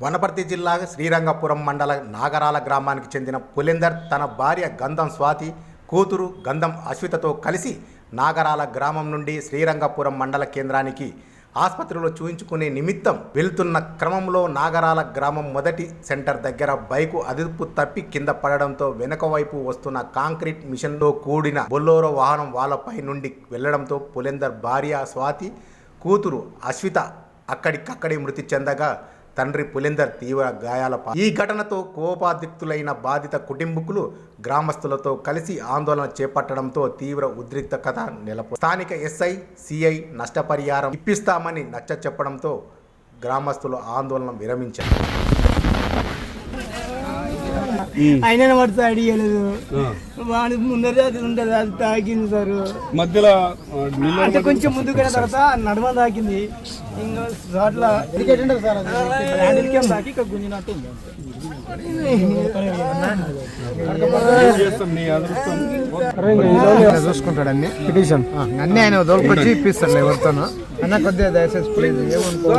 వనపర్తి జిల్లా శ్రీరంగపురం మండల నాగరాల గ్రామానికి చెందిన పులేందర్ తన భార్య గంధం స్వాతి కూతురు గంధం అశ్వితతో కలిసి నాగరాల గ్రామం నుండి శ్రీరంగపురం మండల కేంద్రానికి ఆసుపత్రిలో చూయించుకునే నిమిత్తం వెళ్తున్న క్రమంలో నాగరాల గ్రామం మొదటి సెంటర్ దగ్గర బైకు అదుపు తప్పి కింద పడడంతో వెనుక వైపు వస్తున్న కాంక్రీట్ మిషన్తో కూడిన బొల్లోరో వాహనం వాళ్ళపై నుండి వెళ్ళడంతో పులేందర్ భార్య స్వాతి కూతురు అశ్విత అక్కడికక్కడే మృతి చెందగా తండ్రి పులేందర్ తీవ్ర గాయాల ఈ ఘటనతో కోపాధిక్తులైన బాధిత కుటుంబకులు గ్రామస్తులతో కలిసి ఆందోళన చేపట్టడంతో తీవ్ర ఉద్రిక్తత నెలకొ స్థానిక ఎస్ఐ సిఐ నష్టపరిహారం ఇప్పిస్తామని నచ్చ చెప్పడంతో గ్రామస్తులు ఆందోళన విరమించారు. ఆయన పడితే అడిగలేదు వాడి ముందర అది ఉండదు అది తాకింది సార్. మధ్యలో అంటే కొంచెం ముందుకు తర్వాత నడమ తాకింది. ఇంకా హ్యాండిల్ క్యామ్ ఇక్కడ గుంజినట్టు చూసుకుంటాడు అన్ని పిటిషన్ అన్ని ఆయన దొరికొచ్చి ఇప్పిస్తాడు ఎవరితోనో అన్న కొద్దిగా దయచేసి ప్లీజ్ ఏమనుకో